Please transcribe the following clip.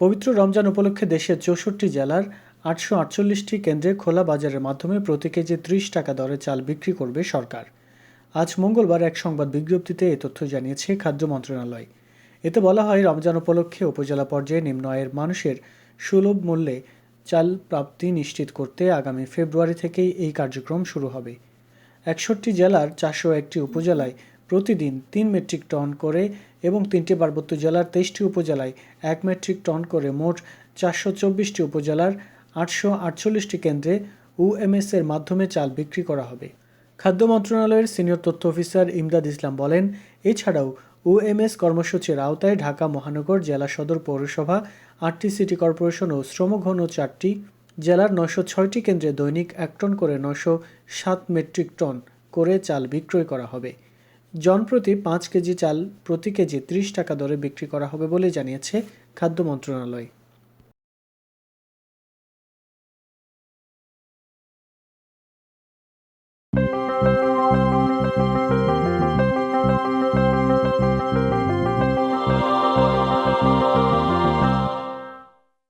পবিত্র রমজান উপলক্ষে দেশের চৌষট্টি জেলার আটশো আটচল্লিশটি কেন্দ্রে খোলা বাজারের মাধ্যমে প্রতি কেজি ত্রিশ টাকা দরে চাল বিক্রি করবে সরকার। আজ মঙ্গলবার এক সংবাদ বিজ্ঞপ্তিতে এ তথ্য জানিয়েছে খাদ্য মন্ত্রণালয়। এতে বলা হয়, রমজান উপলক্ষে উপজেলা পর্যায়ে নিম্ন আয়ের মানুষের সুলভ মূল্যে চাল প্রাপ্তি নিশ্চিত করতে আগামী ফেব্রুয়ারি থেকেই এই কার্যক্রম শুরু হবে। একষট্টি জেলার চারশো একটি উপজেলায় প্রতিদিন তিন মেট্রিক টন করে এবং তিনটি পার্বত্য জেলার তেইশটি উপজেলায় এক মেট্রিক টন করে মোট চারশো চব্বিশটি উপজেলার আটশো আটচল্লিশটি কেন্দ্রে এর মাধ্যমে চাল বিক্রি করা হবে। খাদ্য মন্ত্রণালয়ের সিনিয়র তথ্য অফিসার ইমদাদ ইসলাম বলেন, এছাড়াও ইউএমএস কর্মসূচির আওতায় ঢাকা মহানগর জেলা সদর পৌরসভা, আটটি সিটি কর্পোরেশন ও শ্রমঘন চারটি, জেলার নয়শো ছয়টি কেন্দ্রে দৈনিক এক টন করে নয়শো সাত মেট্রিক টন করে চাল বিক্রয় করা হবে। জনপ্রতি পাঁচ কেজি চাল প্রতি কেজি ত্রিশ টাকা দরে বিক্রি করা হবে বলে জানিয়েছে খাদ্য মন্ত্রণালয়।